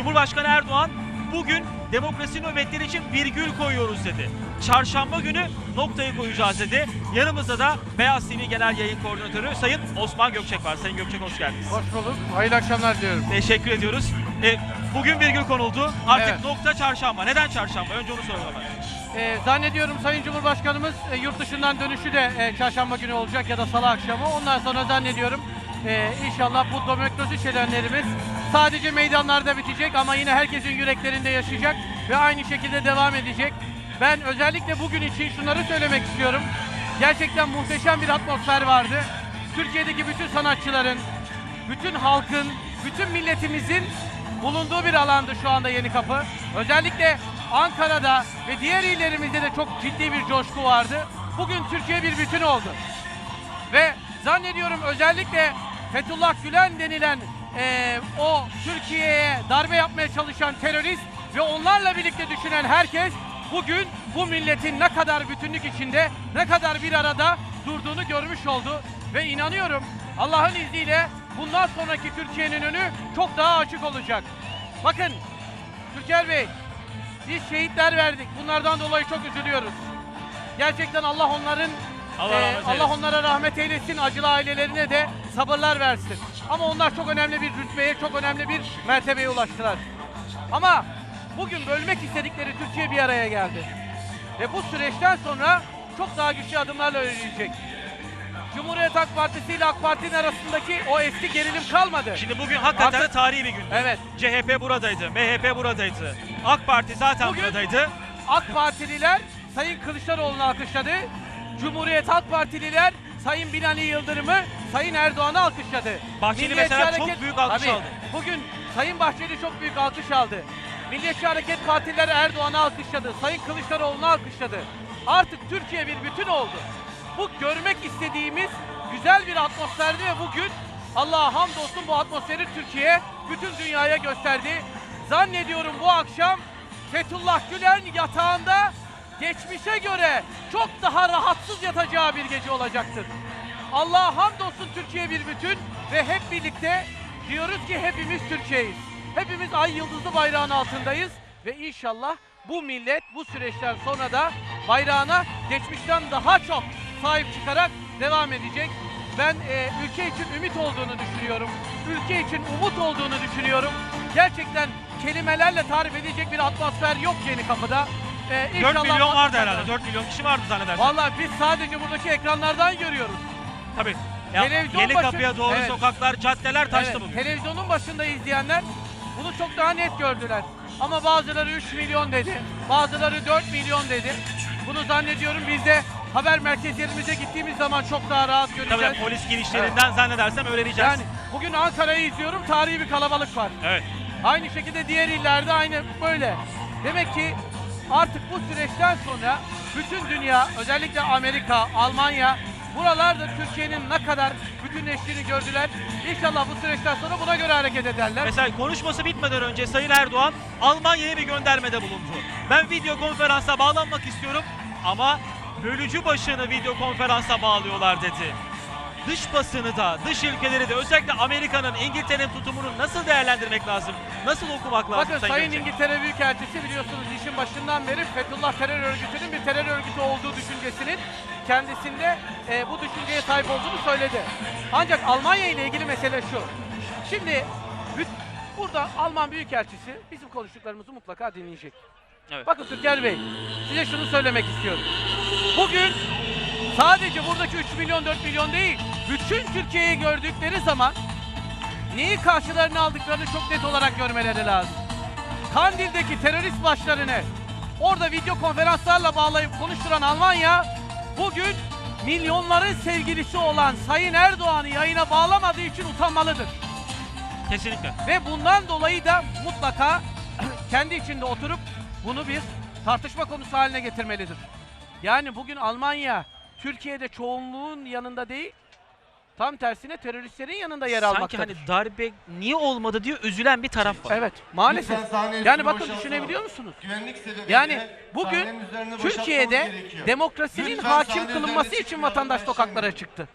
Cumhurbaşkanı Erdoğan bugün demokrasi nöbetleri için virgül koyuyoruz dedi. Çarşamba günü noktayı koyacağız dedi. Yanımızda da Beyaz TV Genel Yayın Koordinatörü Sayın Osman Gökçek var. Sayın Gökçek hoş geldiniz. Hoş bulduk. Hayırlı akşamlar diliyorum. Teşekkür ediyoruz. E, bugün virgül konuldu. Artık Evet. nokta çarşamba. Neden çarşamba? Önce onu soralım. ben. Ee, zannediyorum Sayın Cumhurbaşkanımız e, yurt dışından dönüşü de e, çarşamba günü olacak ya da salı akşamı. Ondan sonra zannediyorum e, inşallah bu demokrasi şelenlerimiz sadece meydanlarda bitecek ama yine herkesin yüreklerinde yaşayacak ve aynı şekilde devam edecek. Ben özellikle bugün için şunları söylemek istiyorum. Gerçekten muhteşem bir atmosfer vardı. Türkiye'deki bütün sanatçıların, bütün halkın, bütün milletimizin bulunduğu bir alandı şu anda Yeni Kapı. Özellikle Ankara'da ve diğer illerimizde de çok ciddi bir coşku vardı. Bugün Türkiye bir bütün oldu. Ve zannediyorum özellikle Fethullah Gülen denilen eee, o Türkiye'ye darbe yapmaya çalışan terörist ve onlarla birlikte düşünen herkes bugün bu milletin ne kadar bütünlük içinde, ne kadar bir arada durduğunu görmüş oldu. Ve inanıyorum Allah'ın izniyle bundan sonraki Türkiye'nin önü çok daha açık olacak. Bakın Türker Bey, biz şehitler verdik. Bunlardan dolayı çok üzülüyoruz. Gerçekten Allah onların Allah ee, rahmet Allah eylesin. onlara rahmet eylesin, acılı ailelerine de sabırlar versin. Ama onlar çok önemli bir rütbeye, çok önemli bir mertebeye ulaştılar. Ama bugün bölmek istedikleri Türkiye bir araya geldi. Ve bu süreçten sonra çok daha güçlü adımlarla yürüyecek. Cumhuriyet Halk Partisi ile AK Parti'nin arasındaki o eski gerilim kalmadı. Şimdi bugün hakikaten Artık- tarihi bir gündü. Evet. CHP buradaydı, MHP buradaydı. AK Parti zaten Bugün- buradaydı. AK Partililer Sayın Kılıçdaroğlu'nu alkışladı. Cumhuriyet Halk Partililer Sayın Binali Yıldırım'ı, Sayın Erdoğan'ı alkışladı. Bahçeli Milliyetçi mesela çok büyük alkış Tabii, aldı. Bugün Sayın Bahçeli çok büyük alkış aldı. Milliyetçi Hareket Partileri Erdoğan'ı alkışladı. Sayın Kılıçdaroğlu'nu alkışladı. Artık Türkiye bir bütün oldu. Bu görmek istediğimiz güzel bir atmosferdi ve bugün Allah'a hamdolsun bu atmosferi Türkiye bütün dünyaya gösterdi. Zannediyorum bu akşam Fethullah Gülen yatağında geçmişe göre çok daha rahatsız yatacağı bir gece olacaktır. Allah'a hamdolsun Türkiye bir bütün ve hep birlikte diyoruz ki hepimiz Türkiye'yiz. Hepimiz ay yıldızlı bayrağın altındayız ve inşallah bu millet bu süreçten sonra da bayrağına geçmişten daha çok sahip çıkarak devam edecek. Ben e, ülke için ümit olduğunu düşünüyorum. Ülke için umut olduğunu düşünüyorum. Gerçekten kelimelerle tarif edecek bir atmosfer yok yeni kapıda. E, 4 inşallah milyon vardı herhalde. 4 milyon kişi vardı zannedersem. Vallahi biz sadece buradaki ekranlardan görüyoruz. Tabii. Ya, Televizyon yeni başı- kapıya doğru Evet. sokaklar, caddeler taştı Evet, bugün. televizyonun başında izleyenler bunu çok daha net gördüler. Ama bazıları 3 milyon dedi, bazıları 4 milyon dedi. Bunu zannediyorum biz de haber merkezlerimize gittiğimiz zaman çok daha rahat göreceğiz. Tabii polis girişlerinden zannedersem öğreneceğiz. Yani bugün Ankara'yı izliyorum, tarihi bir kalabalık var. Evet. Aynı şekilde diğer illerde aynı böyle. Demek ki artık bu süreçten sonra bütün dünya, özellikle Amerika, Almanya, buralarda Türkiye'nin ne kadar bütünleştiğini gördüler. İnşallah bu süreçten sonra buna göre hareket ederler. Mesela konuşması bitmeden önce Sayın Erdoğan Almanya'ya bir göndermede bulundu. Ben video konferansa bağlanmak istiyorum ama bölücü başını video konferansa bağlıyorlar dedi. Dış basını da, dış ülkeleri de özellikle Amerika'nın, İngiltere'nin tutumunu nasıl değerlendirmek lazım? Nasıl okumak lazım Bakın Sayın Sayın? İngiltere Büyükelçisi biliyorsunuz işin başından beri Fethullah terör örgütünün bir terör örgütü olduğu düşüncesinin kendisinde e, bu düşünceye sahip olduğunu söyledi. Ancak Almanya ile ilgili mesele şu. Şimdi burada Alman Büyükelçisi bizim konuştuklarımızı mutlaka dinleyecek. Evet. Bakın Türker Bey, size şunu söylemek istiyorum. Bugün sadece buradaki 3 milyon 4 milyon değil, bütün Türkiye'yi gördükleri zaman neyi karşılarına aldıklarını çok net olarak görmeleri lazım. Kandil'deki terörist başlarını orada video konferanslarla bağlayıp konuşturan Almanya bugün milyonların sevgilisi olan Sayın Erdoğan'ı yayına bağlamadığı için utanmalıdır. Kesinlikle. Ve bundan dolayı da mutlaka kendi içinde oturup bunu bir tartışma konusu haline getirmelidir. Yani bugün Almanya Türkiye'de çoğunluğun yanında değil, tam tersine teröristlerin yanında yer Sanki almaktadır. hani darbe niye olmadı diye üzülen bir taraf var. Evet, maalesef. Sahne Yani bakın düşünebiliyor musunuz? Yani bugün Türkiye'de demokrasinin Lütfen hakim sahne kılınması için vatandaş sokaklara şimdi- çıktı.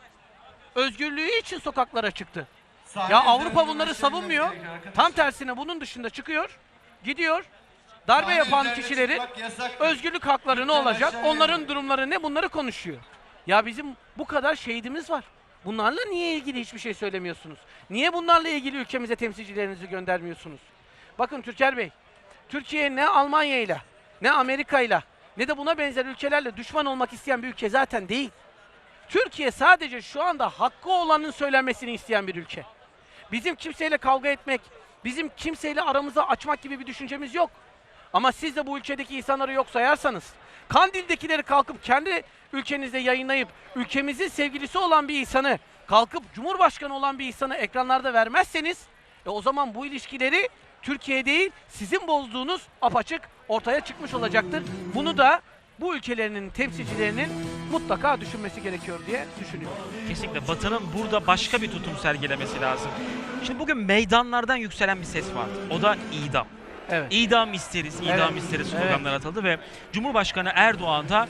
Özgürlüğü için sokaklara çıktı. Ya Avrupa bunları savunmuyor. Tam tersine bunun dışında çıkıyor, gidiyor. Darbe yapan kişilerin özgürlük hakları ne olacak? Onların durumları ne? Bunları konuşuyor. Ya bizim bu kadar şehidimiz var. Bunlarla niye ilgili hiçbir şey söylemiyorsunuz? Niye bunlarla ilgili ülkemize temsilcilerinizi göndermiyorsunuz? Bakın Türker Bey, Türkiye ne Almanya ile, ne Amerika ile, ne de buna benzer ülkelerle düşman olmak isteyen bir ülke zaten değil. Türkiye sadece şu anda hakkı olanın söylenmesini isteyen bir ülke. Bizim kimseyle kavga etmek, bizim kimseyle aramızı açmak gibi bir düşüncemiz yok. Ama siz de bu ülkedeki insanları yok sayarsanız, Kandil'dekileri kalkıp kendi ülkenizde yayınlayıp ülkemizin sevgilisi olan bir insanı, kalkıp Cumhurbaşkanı olan bir insanı ekranlarda vermezseniz, e o zaman bu ilişkileri Türkiye değil, sizin bozduğunuz apaçık ortaya çıkmış olacaktır. Bunu da bu ülkelerinin temsilcilerinin mutlaka düşünmesi gerekiyor diye düşünüyorum. Kesinlikle Batı'nın burada başka bir tutum sergilemesi lazım. Şimdi bugün meydanlardan yükselen bir ses vardı. O da idam. Evet. İdam isteriz, idam Evet, isteriz evet. sloganlar atıldı ve Cumhurbaşkanı Erdoğan da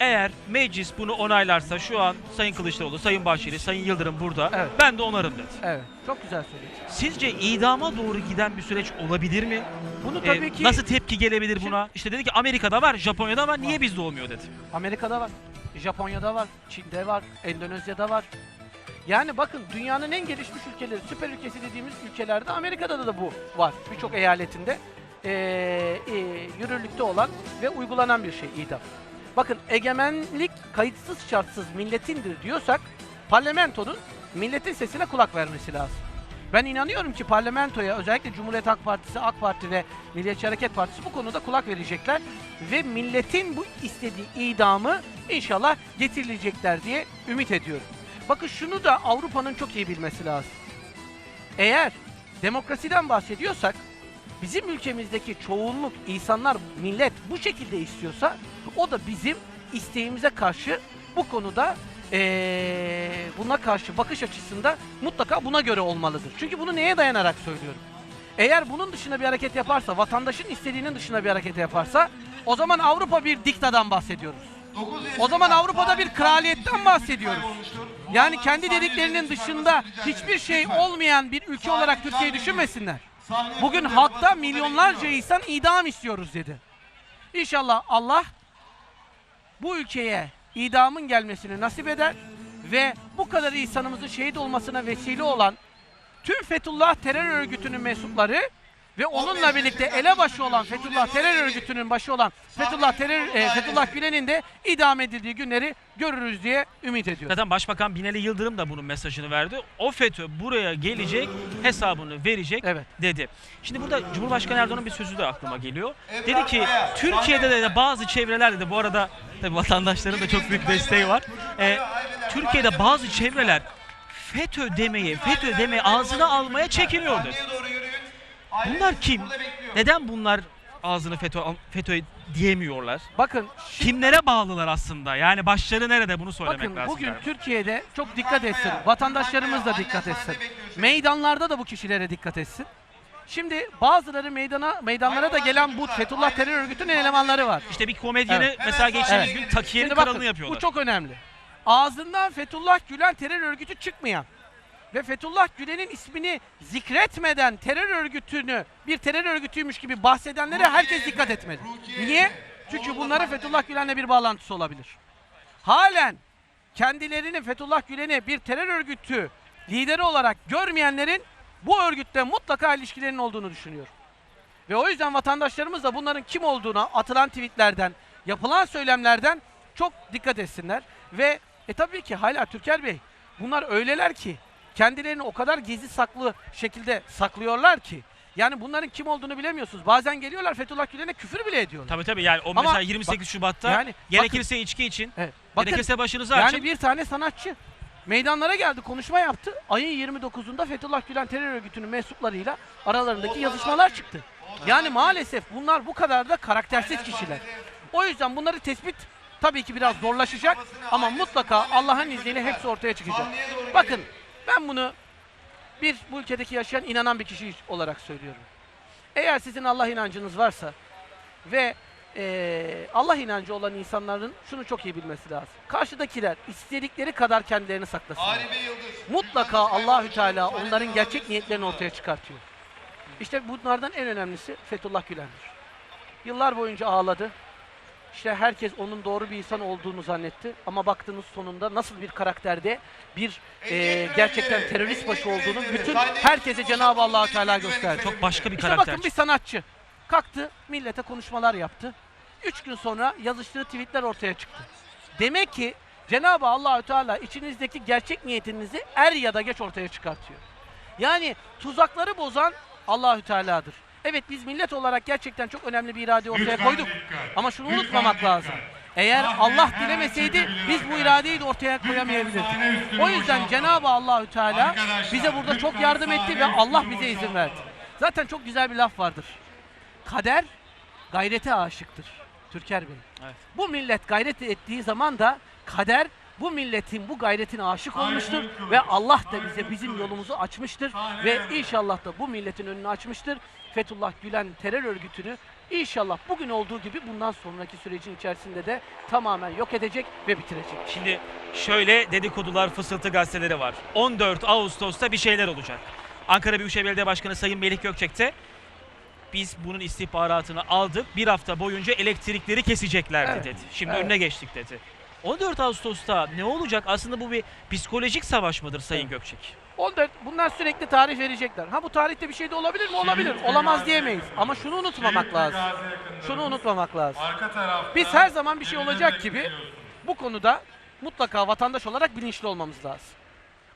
eğer meclis bunu onaylarsa şu an Sayın Kılıçdaroğlu, Sayın Bahçeli, Sayın Yıldırım burada Evet. ben de onarım dedi. Evet. Çok güzel söyledin. Sizce idama doğru giden bir süreç olabilir mi? Bunu Ee, tabii ki Nasıl tepki gelebilir Şimdi- buna? İşte dedi ki Amerika'da var, Japonya'da var, niye Var. bizde olmuyor dedi. Amerika'da var, Japonya'da var, Çin'de var, Endonezya'da var. Yani bakın dünyanın en gelişmiş ülkeleri, süper ülkesi dediğimiz ülkelerde Amerika'da da bu var. Birçok eyaletinde eee, eee, yürürlükte olan ve uygulanan bir şey idam. Bakın egemenlik kayıtsız şartsız milletindir diyorsak parlamentonun milletin sesine kulak vermesi lazım. Ben inanıyorum ki parlamentoya özellikle Cumhuriyet Halk Partisi, AK Parti ve Milliyetçi Hareket Partisi bu konuda kulak verecekler ve milletin bu istediği idamı inşallah getirilecekler diye ümit ediyorum. Bakın şunu da Avrupa'nın çok iyi bilmesi lazım. Eğer demokrasiden bahsediyorsak bizim ülkemizdeki çoğunluk insanlar, millet bu şekilde istiyorsa o da bizim isteğimize karşı bu konuda eee, buna karşı bakış açısında mutlaka buna göre olmalıdır. Çünkü bunu neye dayanarak söylüyorum? Eğer bunun dışında bir hareket yaparsa, vatandaşın istediğinin dışında bir hareket yaparsa o zaman Avrupa bir diktadan bahsediyoruz. O zaman Avrupa'da bir kraliyetten bahsediyoruz. Yani kendi dediklerinin dışında hiçbir şey olmayan bir ülke olarak Türkiye'yi düşünmesinler. Bugün halkta milyonlarca insan idam istiyoruz dedi. İnşallah Allah bu ülkeye idamın gelmesini nasip eder ve bu kadar insanımızın şehit olmasına vesile olan tüm Fethullah terör örgütünün mensupları ve onunla birlikte elebaşı olan Fethullah terör örgütünün başı olan Fethullah terör e, Fethullah Gülen'in de idam edildiği günleri görürüz diye ümit ediyorum. Zaten Başbakan Binali Yıldırım da bunun mesajını verdi. O FETÖ buraya gelecek, hesabını verecek Evet. dedi. Şimdi burada Cumhurbaşkanı Erdoğan'ın bir sözü de aklıma geliyor. Dedi ki Türkiye'de de bazı çevrelerde de bu arada tabii vatandaşların da çok büyük desteği var. Ee, Türkiye'de bazı çevreler FETÖ demeyi, FETÖ demeyi ağzına almaya çekiniyor dedi. Bunlar kim? Neden bunlar ağzını FETÖ, FETÖ diyemiyorlar? Bakın Kimlere bağlılar aslında? Yani başları nerede bunu söylemek Bakın lazım. bugün galiba. Türkiye'de çok dikkat etsin. Vatandaşlarımız da dikkat etsin. Meydanlarda da bu kişilere dikkat etsin. Şimdi bazıları meydana meydanlara da gelen bu Fethullah terör örgütünün elemanları var. İşte bir komedyeni Evet. mesela geçtiğimiz Evet. gün Takiye'nin Şimdi bakın, kralını yapıyorlar. Bu çok önemli. Ağzından Fethullah Gülen terör örgütü çıkmayan ve Fethullah Gülen'in ismini zikretmeden terör örgütünü bir terör örgütüymüş gibi bahsedenlere herkes dikkat etmeli. Niye? Çünkü bunların Fethullah Gülen'le bir bağlantısı olabilir. Halen kendilerini Fethullah Gülen'i bir terör örgütü lideri olarak görmeyenlerin bu örgütle mutlaka ilişkilerinin olduğunu düşünüyorum. Ve o yüzden vatandaşlarımız da bunların kim olduğuna atılan tweetlerden, yapılan söylemlerden çok dikkat etsinler. Ve e tabii ki hala Türker Bey bunlar öyleler ki kendilerini o kadar gizli saklı şekilde saklıyorlar ki yani bunların kim olduğunu bilemiyorsunuz. Bazen geliyorlar Fethullah Gülen'e küfür bile ediyorlar. Tabii tabii yani o Ama mesela 28 bak- Şubat'ta yani gerekirse içki için, Evet. Bakın, gerekirse başınızı yani açın. bir tane sanatçı meydanlara geldi, konuşma yaptı. Ayın 29'unda Fethullah Gülen terör örgütünün mensuplarıyla aralarındaki yazışmalar çıktı. Yani maalesef bunlar bu kadar da karaktersiz kişiler. O yüzden bunları tespit tabii ki biraz zorlaşacak ama mutlaka Allah'ın izniyle hepsi ortaya çıkacak. Bakın ben bunu bir bu ülkedeki yaşayan inanan bir kişi olarak söylüyorum. Eğer sizin Allah inancınız varsa ve eee, Allah inancı olan insanların şunu çok iyi bilmesi lazım. Karşıdakiler istedikleri kadar kendilerini saklasınlar. Mutlaka Allahü Teala onların gerçek niyetlerini ortaya çıkartıyor. İşte bunlardan en önemlisi Fethullah Gülen'dir. Yıllar boyunca ağladı. İşte herkes onun doğru bir insan olduğunu zannetti. Ama baktığınız sonunda nasıl bir karakterde bir e, gerçekten terörist başı olduğunu bütün herkese Cenab-ı allah Teala gösterdi. Çok başka bir İşte karakter. bakın bir sanatçı kalktı millete konuşmalar yaptı. Üç gün sonra yazıştığı tweetler ortaya çıktı. Demek ki Cenab-ı Allahü Teala içinizdeki gerçek niyetinizi er ya da geç ortaya çıkartıyor. Yani tuzakları bozan Allahü Teala'dır. Evet biz millet olarak gerçekten çok önemli bir irade ortaya Lütfen koyduk. dikkat. Ama şunu Lütfen unutmamak dikkat. lazım. Eğer Sahne Allah dilemeseydi biz bu iradeyi de ortaya koyamayabilirdik. O yüzden. Cenab-ı Allahü Teala Arkadaşlar, bize burada çok yardım etti ve Allah bize izin verdi. Zaten çok güzel bir laf vardır. Kader gayrete aşıktır. Türker Bey. Evet. Bu millet gayret ettiği zaman da kader bu milletin bu gayretine aşık olmuştur ve Allah da bize bizim yolumuzu açmıştır ve inşallah da bu milletin önünü açmıştır. Fethullah Gülen terör örgütünü inşallah bugün olduğu gibi bundan sonraki sürecin içerisinde de tamamen yok edecek ve bitirecek. Şimdi şöyle dedikodular, fısıltı gazeteleri var. 14 Ağustos'ta bir şeyler olacak. Ankara Büyükşehir Belediye Başkanı Sayın Melih Gökçek de biz bunun istihbaratını aldık. Bir hafta boyunca elektrikleri keseceklerdi Evet, dedi. Şimdi evet. önüne geçtik dedi. 14 Ağustos'ta ne olacak? Aslında bu bir psikolojik savaş mıdır Sayın Evet. Gökçek? 14 bunlar sürekli tarih verecekler. Ha bu tarihte bir şey de olabilir mi? Olabilir. Olamaz diyemeyiz. Ama şunu unutmamak lazım. Şunu unutmamak lazım. Biz her zaman bir şey olacak gibi bu konuda mutlaka vatandaş olarak bilinçli olmamız lazım.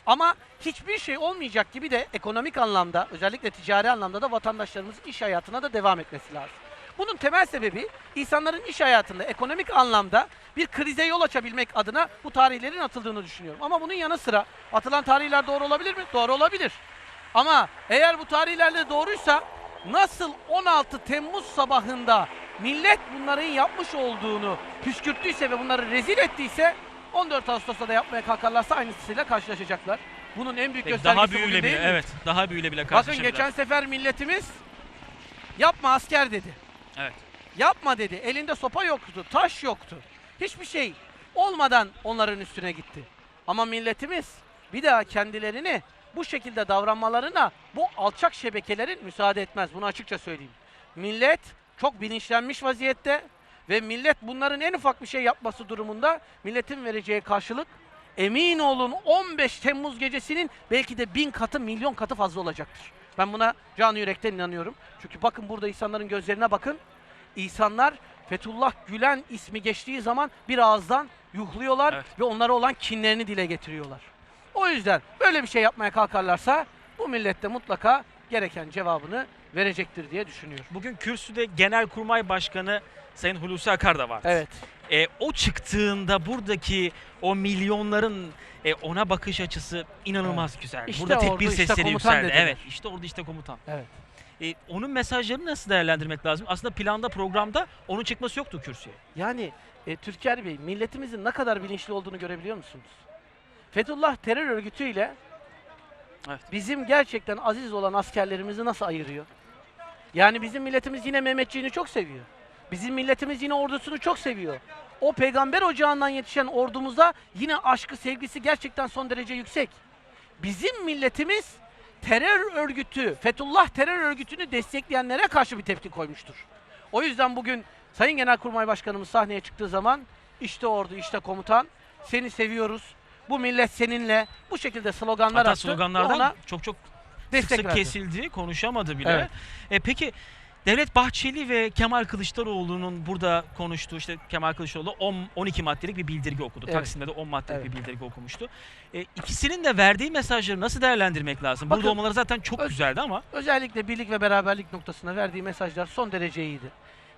Ama hiçbir şey olmayacak gibi de ekonomik anlamda, özellikle ticari anlamda da vatandaşlarımızın iş hayatına da devam etmesi lazım. Bunun temel sebebi insanların iş hayatında ekonomik anlamda bir krize yol açabilmek adına bu tarihlerin atıldığını düşünüyorum. Ama bunun yanı sıra atılan tarihler doğru olabilir mi? Doğru olabilir. Ama eğer bu tarihlerle doğruysa nasıl 16 Temmuz sabahında millet bunların yapmış olduğunu püskürttüyse ve bunları rezil ettiyse 14 Ağustos'ta da yapmaya kalkarlarsa aynısıyla karşılaşacaklar. Bunun en büyük Peki, göstergesi daha büyüğüyle değil bile mi? evet, daha büyüğüyle bile Bakın karşılaşabilirler. geçen sefer milletimiz yapma asker dedi. Evet. Yapma dedi. Elinde sopa yoktu, taş yoktu. Hiçbir şey olmadan onların üstüne gitti. Ama milletimiz bir daha kendilerini bu şekilde davranmalarına bu alçak şebekelerin müsaade etmez. Bunu açıkça söyleyeyim. Millet çok bilinçlenmiş vaziyette ve millet bunların en ufak bir şey yapması durumunda milletin vereceği karşılık emin olun 15 Temmuz gecesinin belki de bin katı milyon katı fazla olacaktır. Ben buna canı yürekten inanıyorum. Çünkü bakın burada insanların gözlerine bakın. İnsanlar Fethullah Gülen ismi geçtiği zaman bir ağızdan yuhluyorlar Evet. ve onlara olan kinlerini dile getiriyorlar. O yüzden böyle bir şey yapmaya kalkarlarsa bu millette mutlaka gereken cevabını verecektir diye düşünüyorum. Bugün kürsüde Genelkurmay Başkanı Sayın Hulusi Akar da vardı. Evet. E, o çıktığında buradaki o milyonların e, ona bakış açısı inanılmaz güzel. İşte Burada tekbir işte sesleri komutan yükseldi. dediler. Evet, işte orada işte komutan. Evet. E, onun mesajlarını nasıl değerlendirmek lazım? Aslında planda, programda onun çıkması yoktu kürsüye. Yani e, Türker Bey milletimizin ne kadar bilinçli olduğunu görebiliyor musunuz? Fethullah terör örgütüyle Evet. bizim gerçekten aziz olan askerlerimizi nasıl ayırıyor? Yani bizim milletimiz yine Mehmetçiğini çok seviyor. Bizim milletimiz yine ordusunu çok seviyor. O peygamber ocağından yetişen ordumuza yine aşkı, sevgisi gerçekten son derece yüksek. Bizim milletimiz terör örgütü, Fethullah terör örgütünü destekleyenlere karşı bir tepki koymuştur. O yüzden bugün Sayın Genelkurmay Başkanımız sahneye çıktığı zaman işte ordu, işte komutan, seni seviyoruz, bu millet seninle bu şekilde sloganlar Hatta attı. sloganlardan ona çok çok destek sık sık verdi. kesildi, konuşamadı bile. Evet. E, peki Devlet Bahçeli ve Kemal Kılıçdaroğlu'nun burada konuştuğu işte Kemal Kılıçdaroğlu 10 12 maddelik bir bildirge okudu. Evet. Taksim'de de 10 maddelik Evet. bir bildirge okumuştu. E, ikisinin de verdiği mesajları nasıl değerlendirmek lazım? Burada Bakın, olmaları zaten çok öz- güzeldi ama Özellikle birlik ve beraberlik noktasına verdiği mesajlar son derece iyiydi.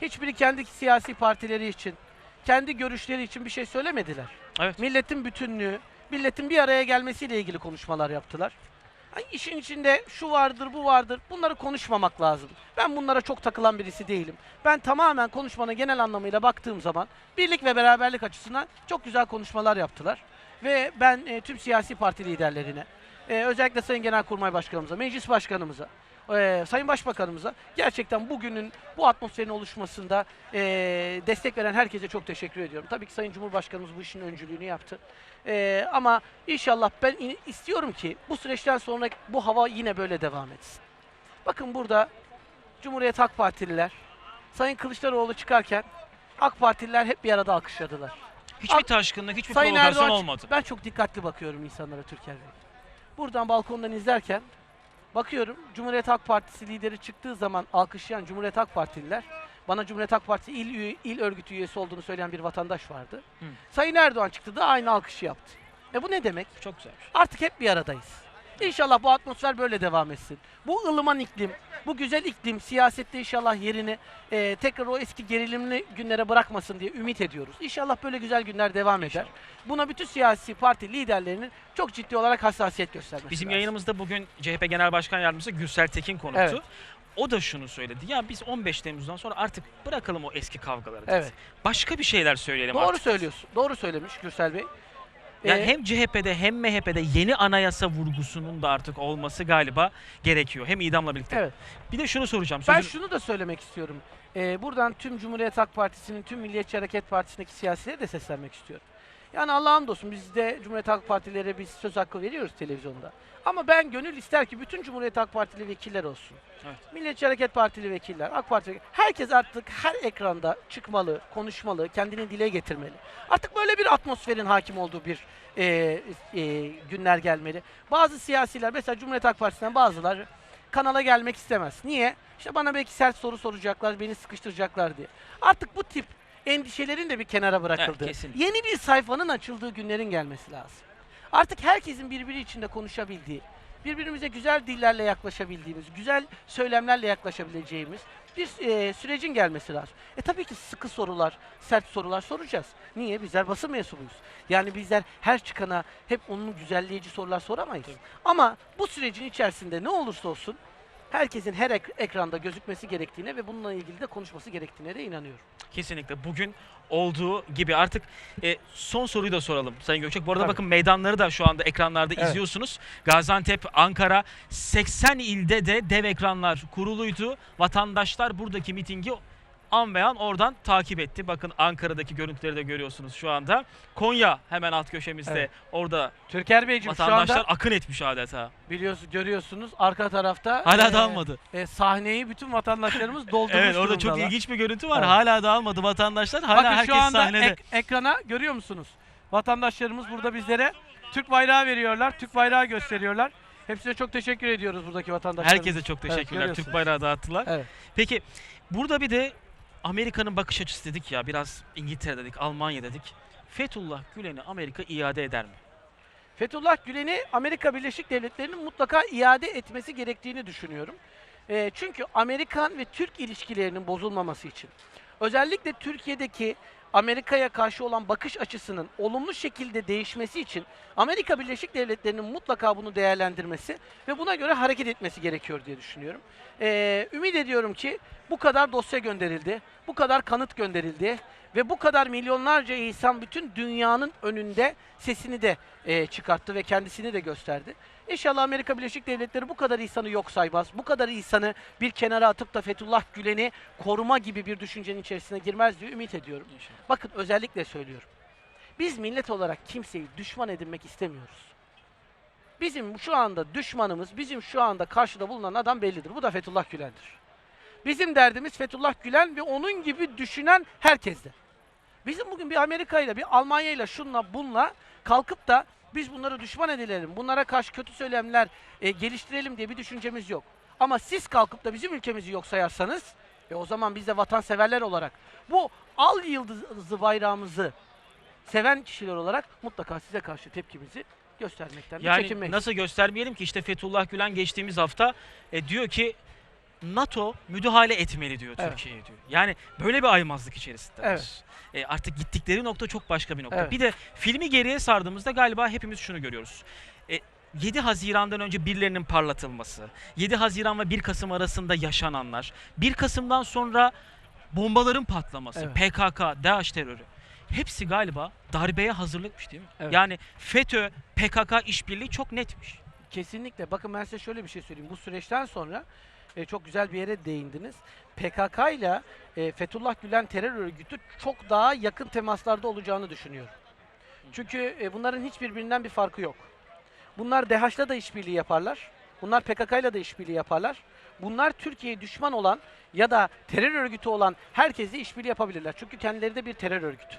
Hiçbiri kendi siyasi partileri için, kendi görüşleri için bir şey söylemediler. evet. Milletin bütünlüğü, milletin bir araya gelmesiyle ilgili konuşmalar yaptılar. Ay işin içinde şu vardır, bu vardır. Bunları konuşmamak lazım. Ben bunlara çok takılan birisi değilim. Ben tamamen konuşmanın genel anlamıyla baktığım zaman birlik ve beraberlik açısından çok güzel konuşmalar yaptılar. Ve ben e, tüm siyasi parti liderlerine, e, özellikle Sayın Genelkurmay Başkanımıza, Meclis Başkanımıza, e, Sayın Başbakanımıza gerçekten bugünün bu atmosferin oluşmasında e, destek veren herkese çok teşekkür ediyorum. Tabii ki Sayın Cumhurbaşkanımız bu işin öncülüğünü yaptı. E, ama inşallah ben in- istiyorum ki bu süreçten sonra bu hava yine böyle devam etsin. Bakın burada Cumhuriyet Halk Partililer Sayın Kılıçdaroğlu çıkarken AK Partililer hep bir arada alkışladılar. Hiçbir taşkınlık, hiçbir Sayın provokasyon Erdoğan olmadı. ben çok dikkatli bakıyorum insanlara Türker Bey. Buradan balkondan izlerken bakıyorum Cumhuriyet Halk Partisi lideri çıktığı zaman alkışlayan Cumhuriyet Halk Partililer bana Cumhuriyet Halk Partisi il, üye- il örgütü üyesi olduğunu söyleyen bir vatandaş vardı. Hı. Sayın Erdoğan çıktı da aynı alkışı yaptı. E bu ne demek? Çok güzel. Artık hep bir aradayız. İnşallah bu atmosfer böyle devam etsin. Bu ılıman iklim, bu güzel iklim siyasette inşallah yerini e, tekrar o eski gerilimli günlere bırakmasın diye ümit ediyoruz. İnşallah böyle güzel günler devam eder. Buna bütün siyasi parti liderlerinin çok ciddi olarak hassasiyet göstermesi Bizim lazım. yayınımızda bugün CHP Genel Başkan Yardımcısı Gürsel Tekin konuktu. Evet. O da şunu söyledi. Ya biz 15 Temmuz'dan sonra artık bırakalım o eski kavgaları. Evet. Başka bir şeyler söyleyelim Doğru artık. söylüyorsun. Doğru söylemiş Gürsel Bey. Yani Ee, hem CHP'de hem MHP'de yeni anayasa vurgusunun da artık olması galiba gerekiyor. Hem idamla birlikte. Evet. Bir de şunu soracağım. Ben Sözün- şunu da söylemek istiyorum. Ee, buradan tüm Cumhuriyet Halk Partisi'nin, tüm Milliyetçi Hareket Partisi'ndeki siyasilere de seslenmek istiyorum. Yani Allah'ın olsun biz de Cumhuriyet Halk Partilere biz söz hakkı veriyoruz televizyonda. Ama ben gönül ister ki bütün Cumhuriyet Halk Partili vekiller olsun. Evet. Milliyetçi Hareket Partili vekiller, AK Parti herkes artık her ekranda çıkmalı, konuşmalı, kendini dile getirmeli. Artık böyle bir atmosferin hakim olduğu bir e, e, günler gelmeli. Bazı siyasiler mesela Cumhuriyet Halk Partisi'nden bazıları kanala gelmek istemez. Niye? İşte bana belki sert soru soracaklar, beni sıkıştıracaklar diye. Artık bu tip endişelerin de bir kenara bırakıldığı, kesinlikle. yeni bir sayfanın açıldığı günlerin gelmesi lazım. Artık herkesin birbiri içinde konuşabildiği, birbirimize güzel dillerle yaklaşabildiğimiz, güzel söylemlerle yaklaşabileceğimiz bir e, sürecin gelmesi lazım. E tabii ki sıkı sorular, sert sorular soracağız. Niye? Bizler basın mensubuyuz. Yani bizler her çıkana hep onun güzelleyici sorular soramayız. Ama bu sürecin içerisinde ne olursa olsun herkesin her ek- ekranda gözükmesi gerektiğine ve bununla ilgili de konuşması gerektiğine de inanıyorum. Kesinlikle bugün olduğu gibi artık e, son soruyu da soralım Sayın Gökçek. Bu arada Tabii. bakın meydanları da şu anda ekranlarda Evet. izliyorsunuz. Gaziantep, Ankara 80 ilde de dev ekranlar kuruluydu. Vatandaşlar buradaki mitingi an be an oradan takip etti. Bakın Ankara'daki görüntüleri de görüyorsunuz şu anda. Konya hemen alt köşemizde Evet. orada Türker Beyciğim şu vatandaşlar anda akın etmiş adeta. biliyorsunuz görüyorsunuz arka tarafta Hala e, dağılmadı. e, sahneyi bütün vatandaşlarımız doldurmuş Evet orada çok durumdalar. ilginç bir görüntü var. Evet. Hala dağılmadı vatandaşlar. Hala Bakın herkes şu anda sahnede. ek- ekrana görüyor musunuz? Vatandaşlarımız burada bizlere Türk bayrağı veriyorlar, Türk bayrağı gösteriyorlar. Hepsine çok teşekkür ediyoruz buradaki vatandaşlarımız. Herkese çok teşekkürler. görüyorsunuz. Türk bayrağı dağıttılar. Evet. Peki burada bir de Amerika'nın bakış açısı dedik ya biraz İngiltere dedik, Almanya dedik. Fethullah Gülen'i Amerika iade eder mi? Fethullah Gülen'i Amerika Birleşik Devletleri'nin mutlaka iade etmesi gerektiğini düşünüyorum. Eee, çünkü Amerikan ve Türk ilişkilerinin bozulmaması için, özellikle Türkiye'deki Amerika'ya karşı olan bakış açısının olumlu şekilde değişmesi için Amerika Birleşik Devletleri'nin mutlaka bunu değerlendirmesi ve buna göre hareket etmesi gerekiyor diye düşünüyorum. Eee ümit ediyorum ki bu kadar dosya gönderildi, bu kadar kanıt gönderildi ve bu kadar milyonlarca insan bütün dünyanın önünde sesini de eee, çıkarttı ve kendisini de gösterdi. İnşallah Amerika Birleşik Devletleri bu kadar insanı yok saymaz, bu kadar insanı bir kenara atıp da Fethullah Gülen'i koruma gibi bir düşüncenin içerisine girmez diye ümit ediyorum. Bakın özellikle söylüyorum. Biz millet olarak kimseyi düşman edinmek istemiyoruz. Bizim şu anda düşmanımız, bizim şu anda karşıda bulunan adam bellidir. Bu da Fethullah Gülen'dir. Bizim derdimiz Fethullah Gülen ve onun gibi düşünen herkesle. Bizim bugün bir Amerika ile, bir Almanya ile, şunla bunla kalkıp da biz bunları düşman edelim, bunlara karşı kötü söylemler e, geliştirelim diye bir düşüncemiz yok. Ama siz kalkıp da bizim ülkemizi yok sayarsanız, e, o zaman biz de vatanseverler olarak bu al yıldızı bayrağımızı seven kişiler olarak mutlaka size karşı tepkimizi göstermekten Yani çekinmeyiz. nasıl göstermeyelim ki işte Fethullah Gülen geçtiğimiz hafta e, diyor ki NATO müdahale etmeli diyor Evet. Türkiye'ye diyor. Yani böyle bir aymazlık içerisinde. Evet. E, artık gittikleri nokta çok başka bir nokta. Evet. Bir de filmi geriye sardığımızda galiba hepimiz şunu görüyoruz. E, 7 Haziran'dan önce birilerinin parlatılması, 7 Haziran ve 1 Kasım arasında yaşananlar, 1 Kasım'dan sonra bombaların patlaması, Evet. PKK, DAEŞ terörü. Hepsi galiba darbeye hazırlıkmış değil mi? Evet. Yani FETÖ, PKK işbirliği çok netmiş. Kesinlikle. Bakın ben size şöyle bir şey söyleyeyim. Bu süreçten sonra e, çok güzel bir yere değindiniz. PKK ile e, Fethullah Gülen terör örgütü çok daha yakın temaslarda olacağını düşünüyorum. Çünkü e, bunların hiçbirbirinden bir farkı yok. Bunlar DEHAŞ'la da işbirliği yaparlar. Bunlar PKK ile de işbirliği yaparlar. Bunlar Türkiye'ye düşman olan ya da terör örgütü olan herkesle işbirliği yapabilirler. Çünkü kendileri de bir terör örgütü.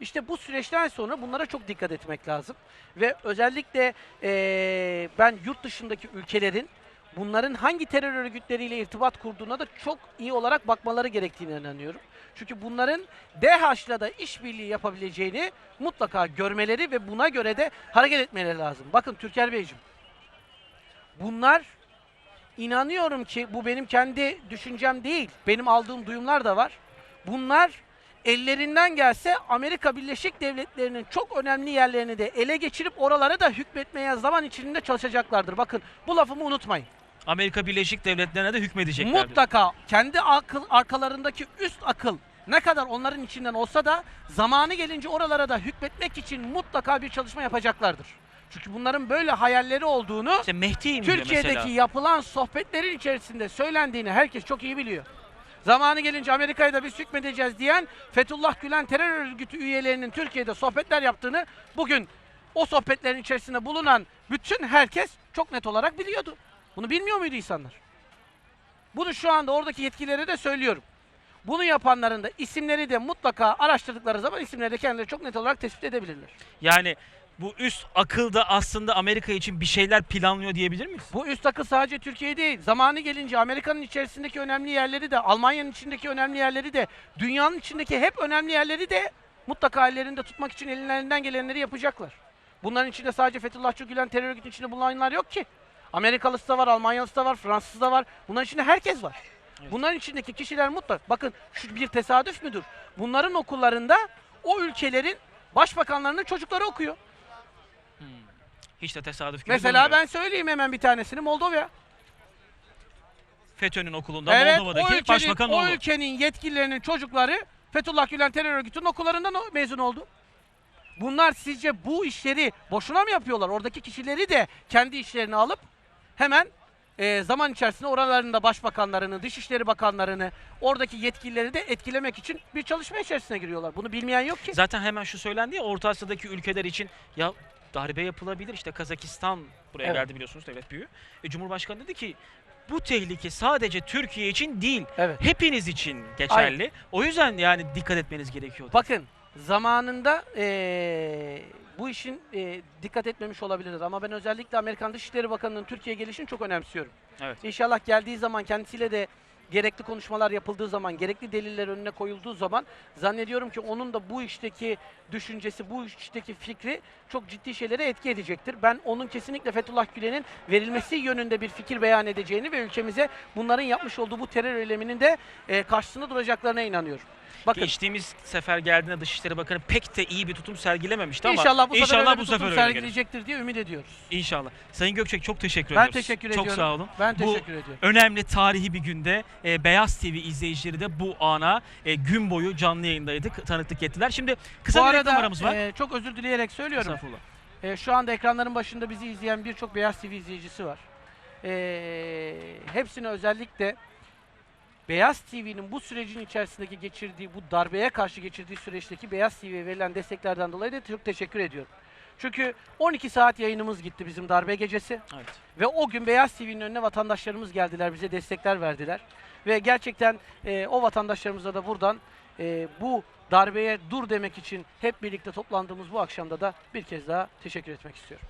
İşte bu süreçten sonra bunlara çok dikkat etmek lazım. Ve özellikle eee, ben yurt dışındaki ülkelerin bunların hangi terör örgütleriyle irtibat kurduğuna da çok iyi olarak bakmaları gerektiğine inanıyorum. Çünkü bunların DH'la da işbirliği yapabileceğini mutlaka görmeleri ve buna göre de hareket etmeleri lazım. Bakın Türker Beyciğim, bunlar inanıyorum ki bu benim kendi düşüncem değil. Benim aldığım duyumlar da var. Bunlar ellerinden gelse Amerika Birleşik Devletleri'nin çok önemli yerlerini de ele geçirip oralara da hükmetmeye zaman içinde çalışacaklardır. Bakın bu lafımı unutmayın. Amerika Birleşik Devletleri'ne de hükmedecekler. Mutlaka kendi akıl arkalarındaki üst akıl ne kadar onların içinden olsa da zamanı gelince oralara da hükmetmek için mutlaka bir çalışma yapacaklardır. Çünkü bunların böyle hayalleri olduğunu İşte Türkiye'deki mesela. yapılan sohbetlerin içerisinde söylendiğini herkes çok iyi biliyor. Zamanı gelince Amerika'ya da biz hükmedeceğiz diyen Fethullah Gülen terör örgütü üyelerinin Türkiye'de sohbetler yaptığını bugün o sohbetlerin içerisinde bulunan bütün herkes çok net olarak biliyordu. Bunu bilmiyor muydu insanlar? Bunu şu anda oradaki yetkililere de söylüyorum. Bunu yapanların da isimleri de mutlaka araştırdıkları zaman isimleri de kendileri çok net olarak tespit edebilirler. Yani bu üst akılda aslında Amerika için bir şeyler planlıyor diyebilir miyiz? Bu üst akıl sadece Türkiye değil. Zamanı gelince Amerika'nın içerisindeki önemli yerleri de, Almanya'nın içindeki önemli yerleri de, dünyanın içindeki hep önemli yerleri de mutlaka ellerinde tutmak için ellerinden gelenleri yapacaklar. Bunların içinde sadece Fethullahçı Gülen terör örgütünün içinde bulunanlar yok ki. Amerikalısı da var, Almanyalısı da var, Fransızı da var. Bunların içinde herkes var. Bunların içindeki kişiler mutlak. Bakın şu bir tesadüf müdür? Bunların okullarında o ülkelerin başbakanlarının çocukları okuyor. Hiç de tesadüf gibi Mesela durmuyor. ben söyleyeyim hemen bir tanesini Moldova. FETÖ'nün okulunda Evet, Moldova'daki o ülkenin, başbakan o ülkenin yetkililerinin çocukları Fethullah Gülen terör örgütünün okullarından mezun oldu. Bunlar sizce bu işleri boşuna mı yapıyorlar? Oradaki kişileri de kendi işlerini alıp hemen e, zaman içerisinde oralarında başbakanlarını, dışişleri bakanlarını, oradaki yetkilileri de etkilemek için bir çalışma içerisine giriyorlar. Bunu bilmeyen yok ki. Zaten hemen şu söylendi ya Orta Asya'daki ülkeler için ya darbe yapılabilir. İşte Kazakistan buraya Evet. geldi biliyorsunuz devlet büyüğü. E, Cumhurbaşkanı dedi ki bu tehlike sadece Türkiye için değil, Evet. hepiniz için geçerli. O yüzden yani dikkat etmeniz gerekiyor. Bakın zamanında eee, bu işin eee, dikkat etmemiş olabiliriz ama ben özellikle Amerikan Dışişleri Bakanı'nın Türkiye'ye gelişini çok önemsiyorum. Evet. İnşallah geldiği zaman kendisiyle de gerekli konuşmalar yapıldığı zaman, gerekli deliller önüne koyulduğu zaman zannediyorum ki onun da bu işteki düşüncesi, bu işteki fikri çok ciddi şeylere etki edecektir. Ben onun kesinlikle Fethullah Gülen'in verilmesi yönünde bir fikir beyan edeceğini ve ülkemize bunların yapmış olduğu bu terör eyleminin de eee, karşısında duracaklarına inanıyorum. Bakın Geçtiğimiz sefer geldiğinde Dışişleri Bakanı pek de iyi bir tutum sergilememişti ama İnşallah bu sefer inşallah öyle bu bir sefer tutum öyle sergileyecektir diye ümit ediyoruz. İnşallah. Sayın Gökçek çok teşekkür Ben ediyoruz. teşekkür çok ediyorum. sağ olun. Ben Bu teşekkür ediyorum. önemli tarihi bir günde e, Beyaz TV izleyicileri de bu ana e, gün boyu canlı yayındaydık, tanıklık ettiler. Şimdi kısa Bu bir reklam arada aramız var. e, çok özür dileyerek söylüyorum. E, şu anda ekranların başında bizi izleyen birçok Beyaz TV izleyicisi var. E, hepsine özellikle Beyaz TV'nin bu sürecin içerisindeki geçirdiği, bu darbeye karşı geçirdiği süreçteki Beyaz TV'ye verilen desteklerden dolayı da çok teşekkür ediyorum. Çünkü 12 saat yayınımız gitti bizim darbe gecesi. Evet. Ve o gün Beyaz TV'nin önüne vatandaşlarımız geldiler, bize destekler verdiler. Ve gerçekten e, o vatandaşlarımıza da buradan e, bu darbeye dur demek için hep birlikte toplandığımız bu akşamda da bir kez daha teşekkür etmek istiyorum.